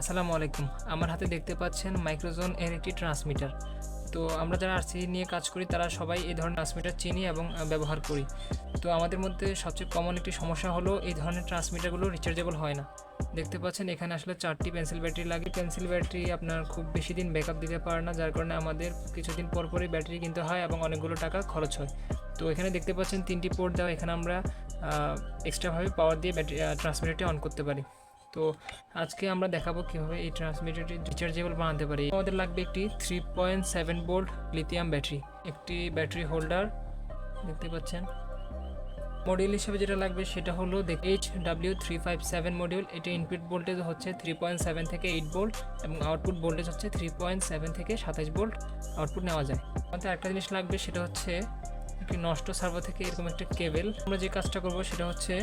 আসসালামু আলাইকুম। আমার হাতে দেখতে পাচ্ছেন মাইক্রোজোন এর একটি ট্রান্সমিটার। তো আমরা যারা আরসি নিয়ে কাজ করি, তারা সবাই এই ধরনের ট্রান্সমিটার চিনি এবং ব্যবহার করি। তো আমাদের মধ্যে সবচেয়ে কমন একটি সমস্যা হলো, এই ধরনের ট্রান্সমিটারগুলো রিচার্জেবল হয় না। দেখতে পাচ্ছেন, এখানে আসলে চারটি পেন্সিল ব্যাটারি লাগে। পেন্সিল ব্যাটারি আপনার খুব বেশি দিন ব্যাকআপ দিতে পারে না, যার কারণে আমাদের কিছুদিন পর পরই ব্যাটারি কিনতে হয় এবং অনেকগুলো টাকা খরচ হয়। তো এখানে দেখতে পাচ্ছেন, তিনটি পোর্ট দেওয়া। এখানে আমরা এক্সট্রাভাবে পাওয়ার দিয়ে ব্যাটারি ট্রান্সমিটারটি অন করতে পারি। তো আজকে আমরা দেখাবো কীভাবে এই ট্রান্সমিটারটি রিচার্জেবল বানাতে পারি। আমাদের লাগবে একটি three point seven volt lithium battery একটি ব্যাটারি হোল্ডার দেখতে পাচ্ছেন। মডিউল হিসেবে যেটা লাগবে সেটা হলো H W three five seven module এটি ইনপুট ভোল্টেজ হচ্ছে থ্রি পয়েন্ট সেভেন থেকে এইট ভোল্ট এবং আউটপুট ভোল্টেজ হচ্ছে থ্রি পয়েন্ট সেভেন থেকে সাতাশ ভোল্ট আউটপুট নেওয়া যায়। আমাদের একটা জিনিস লাগবে, সেটা হচ্ছে একটি নষ্ট সার্ভার থেকে এরকম একটা কেবেল আমরা যে কাজটা করব সেটা হচ্ছে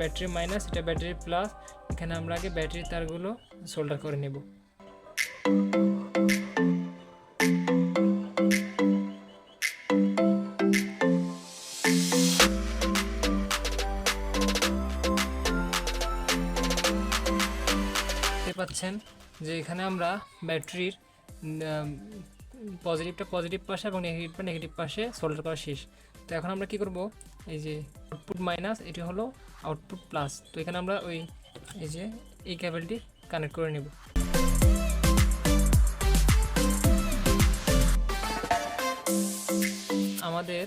ব্যাটারি মাইনাস এটা ব্যাটারি প্লাস এখানে আমরা আগে ব্যাটারি তারগুলো সোল্ডার করে নেব। পাচ্ছেন যে এখানে আমরা ব্যাটারির পজিটিভটা পজিটিভ পাশে এবং নেগেটিভটা নেগেটিভ পাশে সোল্ডার করা শেষ। তো এখন আমরা কি করব? এই যে আউটপুট মাইনাস এটি হলো আউটপুট প্লাস তো এখানে আমরা ওই, এই যে এই কেবলটি কানেক্ট করে নেব। আমাদের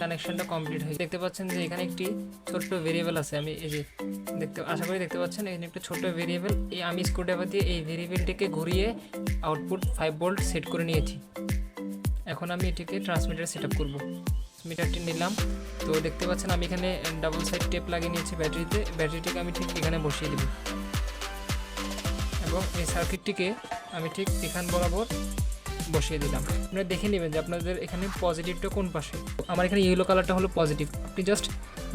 কানেকশনটা কমপ্লিট হয়ে দেখতে পাচ্ছেন যে এখানে একটি ছোট্ট ভেরিয়েবল আছে। আমি এই যে দেখতে, আশা করি দেখতে পাচ্ছেন, এখানে একটা ছোট্ট ভেরিয়েবল এই আমি স্ক্রুড্রাইভার দিয়ে এই ভেরিয়েবলটিকে ঘুরিয়ে আউটপুট ফাইভ ভোল্ট সেট করে নিয়েছি। এখন আমি এটিকে ট্রান্সমিটার সেট আপ করব। মিটারটি নিলাম। তো দেখতে পাচ্ছেন আমি এখানে ডাবল সাইড টেপ লাগিয়ে নিয়েছি ব্যাটারিতে। ব্যাটারিটিকে আমি ঠিক এখানে বসিয়ে দেব। এবং এই সার্কিটটিকে আমি ঠিক এখান বরাবর বসিয়ে দিলাম। আপনারা দেখে নেবেন যে আপনাদের এখানে পজিটিভটা কোন পাশে। আমার এখানে ইয়েলো কালারটা হলো পজিটিভ আপনি জাস্ট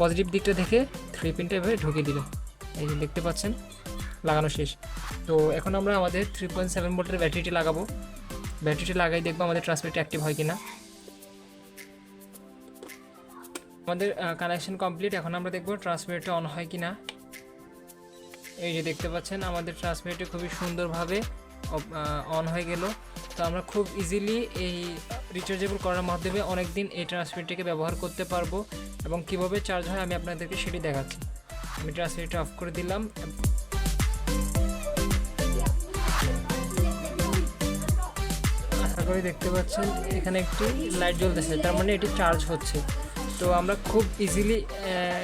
পজিটিভ দিকটা দেখে থ্রি পিনটা এভাবে ঢুকিয়ে দিলেন এই যে দেখতে পাচ্ছেন, লাগানো শেষ। তো এখন আমরা আমাদের থ্রি পয়েন্ট সেভেন ভোল্টের ব্যাটারিটি লাগাবো। ব্যাটারিটি লাগাই দেখব আমাদের ট্রান্সমিটার অ্যাক্টিভ হয় কিনা। আমাদের কানেকশন কমপ্লিট এখন আমরা দেখব ট্রান্সমিটারটা অন হয় কিনা। এই যে দেখতে পাচ্ছেন, আমাদের ট্রান্সমিটারটি খুবই সুন্দরভাবে অন হয়ে গেল। তো আমরা খুব ইজিলি এই রিচার্জেবল করার মাধ্যমে অনেক দিন এই ট্রান্সমিটারটিকে ব্যবহার করতে পারব এবং কীভাবে চার্জ হয় আমি আপনাদেরকে সেটি দেখাচ্ছি। আমি ট্রান্সমিটারটা অফ করে দিলাম। আশা করি দেখতে পাচ্ছেন, এখানে একটি লাইট জ্বলতেছে, তার মানে এটি চার্জ হচ্ছে। তো আমরা খুব ইজিলি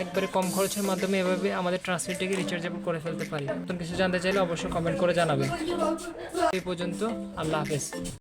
একবারে কম খরচের মাধ্যমে এভাবে আমাদের ট্রান্সমিটারকে রিচার্জেবল করে ফেলতে পারি। নতুন কিছু জানতে চাইলে অবশ্যই কমেন্ট করে জানাবেন। এই পর্যন্ত, আল্লাহ হাফেজ।